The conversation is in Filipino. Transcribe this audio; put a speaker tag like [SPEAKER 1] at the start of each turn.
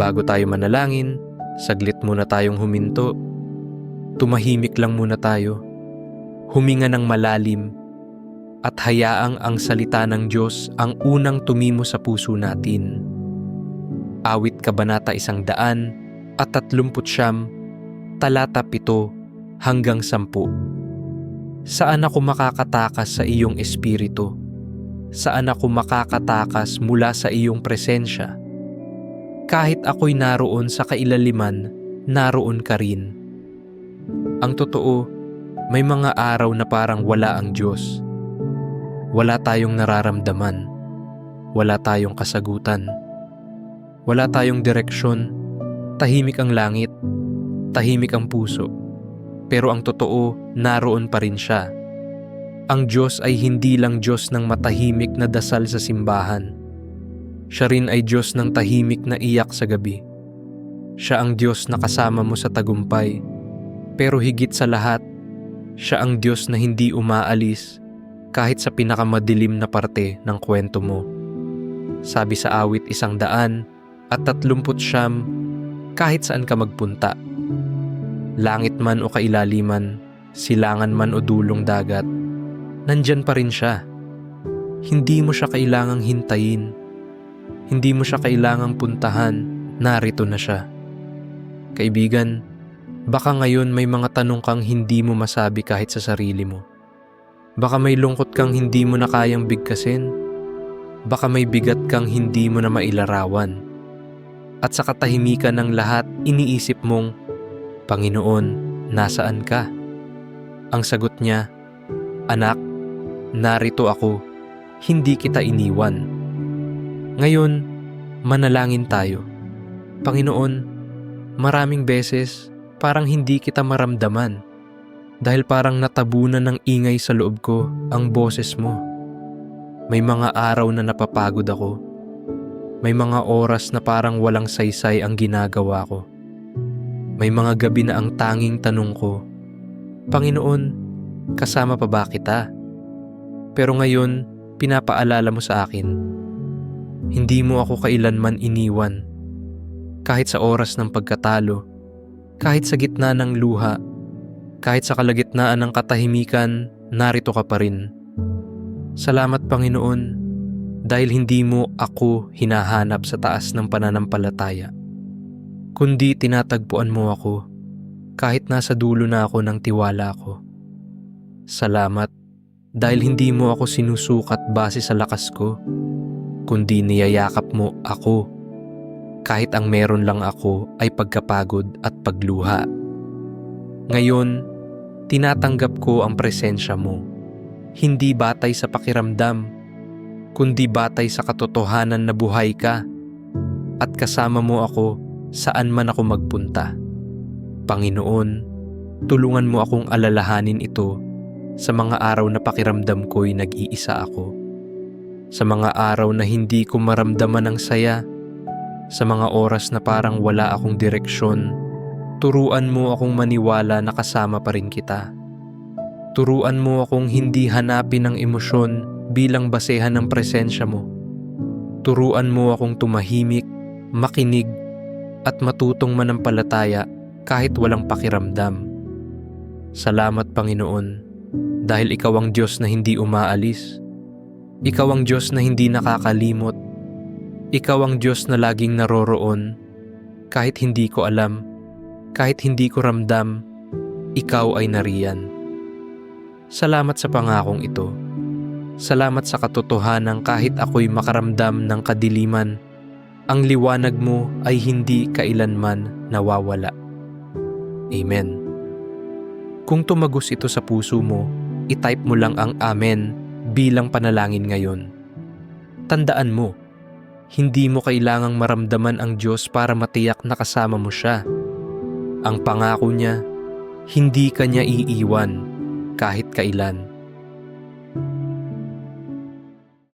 [SPEAKER 1] Bago tayo manalangin, saglit muna tayong huminto. Tumahimik lang muna tayo. Huminga ng malalim at hayaang ang salita ng Diyos ang unang tumimo sa puso natin. Awit Kabanata isang daan at tatlumput siyam, talata pito hanggang sampu. Saan ako makakatakas sa iyong espiritu? Saan ako makakatakas mula sa iyong presensya? Kahit ako'y naroon sa kailaliman, naroon ka rin. Ang totoo, may mga araw na parang wala ang Diyos. Wala tayong nararamdaman. Wala tayong kasagutan. Wala tayong direksyon. Tahimik ang langit. Tahimik ang puso. Pero ang totoo, naroon pa rin siya. Ang Diyos ay hindi lang Diyos ng matahimik na dasal sa simbahan. Siya rin ay Diyos ng tahimik na iyak sa gabi. Siya ang Diyos na kasama mo sa tagumpay. Pero higit sa lahat, siya ang Diyos na hindi umaalis kahit sa pinakamadilim na parte ng kwento mo. Sabi sa awit isang daan at tatlumput siyam, kahit saan ka magpunta. Langit man o kailaliman, silangan man o dulong dagat, nandyan pa rin siya. Hindi mo siya kailangang hintayin. Hindi mo siya kailangang puntahan, narito na siya. Kaibigan, baka ngayon may mga tanong kang hindi mo masabi kahit sa sarili mo. Baka may lungkot kang hindi mo na kayang bigkasin. Baka may bigat kang hindi mo na mailarawan. At sa katahimikan ng lahat, iniisip mong, Panginoon, nasaan ka? Ang sagot niya, Anak, narito ako, hindi kita iniwan. Ngayon, manalangin tayo. Panginoon, maraming beses parang hindi kita maramdaman dahil parang natabunan ng ingay sa loob ko ang boses mo. May mga araw na napapagod ako. May mga oras na parang walang saysay ang ginagawa ko. May mga gabi na ang tanging tanong ko, Panginoon, kasama pa ba kita? Pero ngayon, pinapaalala mo sa akin, hindi mo ako kailanman iniwan. Kahit sa oras ng pagkatalo, kahit sa gitna ng luha, kahit sa kalagitnaan ng katahimikan, narito ka pa rin. Salamat Panginoon dahil hindi mo ako hinahanap sa taas ng pananampalataya. Kundi tinatagpuan mo ako kahit nasa dulo na ako ng tiwala ko. Salamat dahil hindi mo ako sinusukat base sa lakas ko, kundi niyayakap mo ako kahit ang meron lang ako ay pagkapagod at pagluha. Ngayon, tinatanggap ko ang presensya mo. Hindi batay sa pakiramdam, kundi batay sa katotohanan na buhay ka at kasama mo ako saan man ako magpunta. Panginoon, tulungan mo akong alalahanin ito sa mga araw na pakiramdam ko'y nag-iisa ako. Sa mga araw na hindi ko maramdaman ang saya, sa mga oras na parang wala akong direksyon, turuan mo akong maniwala na kasama pa rin kita. Turuan mo akong hindi hanapin ang emosyon bilang basehan ng presensya mo. Turuan mo akong tumahimik, makinig, at matutong manampalataya kahit walang pakiramdam. Salamat Panginoon dahil Ikaw ang Diyos na hindi umaalis. Ikaw ang Diyos na hindi nakakalimot. Ikaw ang Diyos na laging naroroon kahit hindi ko alam, kahit hindi ko ramdam, Ikaw ay nariyan. Salamat sa pangakong ito. Salamat sa katotohanan kahit ako'y makaramdam ng kadiliman, ang liwanag mo ay hindi kailanman nawawala. Amen. Kung tumagos ito sa puso mo, itype mo lang ang Amen bilang panalangin ngayon. Tandaan mo, hindi mo kailangang maramdaman ang Diyos para matiyak na kasama mo siya. Ang pangako niya, hindi ka niya iiwan kahit kailan.